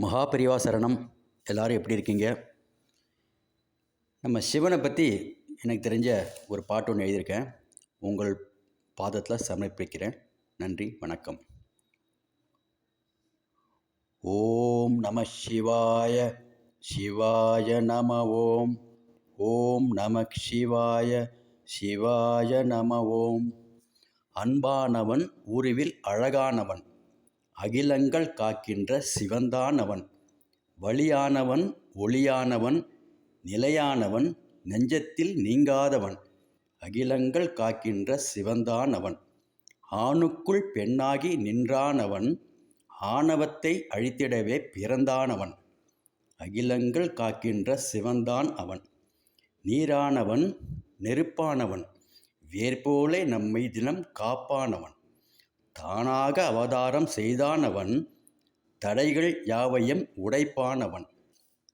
மகாபரிவா சரணம். எல்லோரும் எப்படி இருக்கீங்க? நம்ம சிவனை பற்றி எனக்கு தெரிஞ்ச ஒரு பாட்டு ஒன்று எழுதியிருக்கேன். உங்கள் பாதத்தில் சமர்ப்பிக்கிறேன். நன்றி வணக்கம். ஓம் நம சிவாய சிவாய நம ஓம். ஓம் நம சிவாய சிவாய நம ஓம். அன்பானவன் உருவில் அழகானவன். அகிலங்கள் காக்கின்ற சிவந்தானவன் வழியானவன் ஒளியானவன் நிலையானவன் நெஞ்சத்தில் நீங்காதவன் அகிலங்கள் காக்கின்ற சிவந்தானவன் ஆணுக்குள் பெண்ணாகி நின்றானவன் ஆணவத்தை அழித்திடவே பிறந்தானவன் அகிலங்கள் காக்கின்ற சிவந்தான் அவன் நீரானவன் நெருப்பானவன் வேர்போலே நம்மை தினம் காப்பானவன். தானாக அவதாரம் செய்தானவன் தடைகள் யாவையும் உடைப்பானவன்.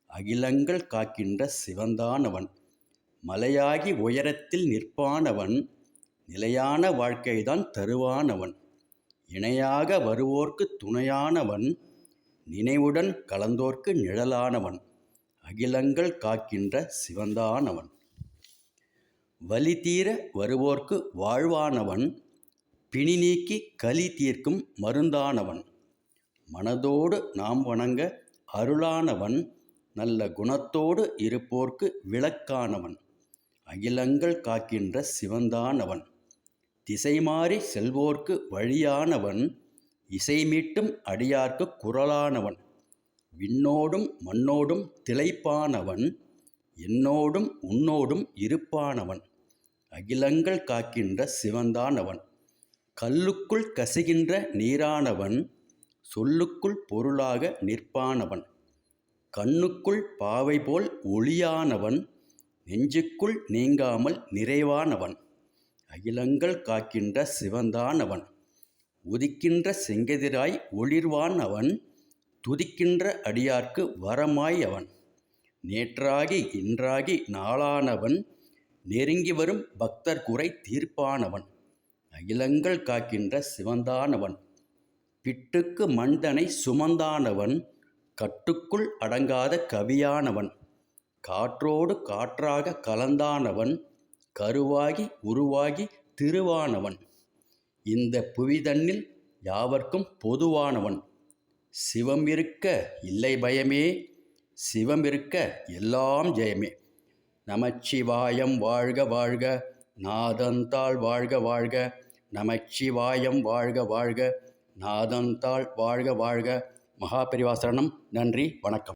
அகிலங்கள் காக்கின்ற சிவந்தானவன். மலையாகி உயரத்தில் நிற்பானவன் நிலையான வாழ்க்கைதான் தருவானவன். இணையாக வருவோர்க்கு துணையானவன் நினைவுடன் கலந்தோர்க்கு நிழலானவன். அகிலங்கள் காக்கின்ற சிவந்தானவன். வலி தீர வருவோர்க்கு வாழ்வானவன் பிணி நீக்கி களி தீர்க்கும் மருந்தானவன். மனதோடு நாம் வணங்க அருளானவன். நல்ல குணத்தோடு இருப்போர்க்கு விளக்கானவன். அகிலங்கள் காக்கின்ற சிவந்தானவன். திசை மாறி செல்வோர்க்கு வழியானவன். இசை மீட்டும் அடியார்க்கு குரலானவன். விண்ணோடும் மண்ணோடும் திளைப்பானவன். என்னோடும் உன்னோடும் இருப்பானவன். அகிலங்கள் காக்கின்ற சிவந்தானவன். கல்லுக்குள் கசிகின்ற நீரானவன் சொல்லுக்குள் பொருளாக நிற்பானவன். கண்ணுக்குள் பாவை போல் ஒளியானவன் நெஞ்சுக்குள் நீங்காமல் நிறைவானவன். அகிலங்கள் காக்கின்ற சிவந்தானவன். உதிக்கின்ற செங்கதிராய் ஒளிர்வான் அவன் துதிக்கின்ற அடியார்க்கு வரமாய் அவன் நேற்றாகி இன்றாகி நாளானவன். நெருங்கி வரும் பக்தர் குறை தீர்ப்பானவன். அகிலங்கள் காக்கின்ற சிவந்தானவன். பிட்டுக்கு மந்தனை சுமந்தானவன். கட்டுக்குள் அடங்காத கவியானவன். காற்றோடு காற்றாக கலந்தானவன். கருவாகி உருவாகி திருவானவன். இந்த புவிதன்னில் யாவர்க்கும் பொதுவானவன். சிவம் இருக்க இல்லை பயமே. சிவம் இருக்க எல்லாம் ஜெயமே. நமச்சிவாயம் வாழ்க வாழ்க. நாதந்தாள் வாழ்க வாழ்க. நமச்சிவாயம் வாழ்க வாழ்க. நாதந்தாள் வாழ்க வாழ்க. மகாபெரிவாசரணம். நன்றி. வணக்கம்.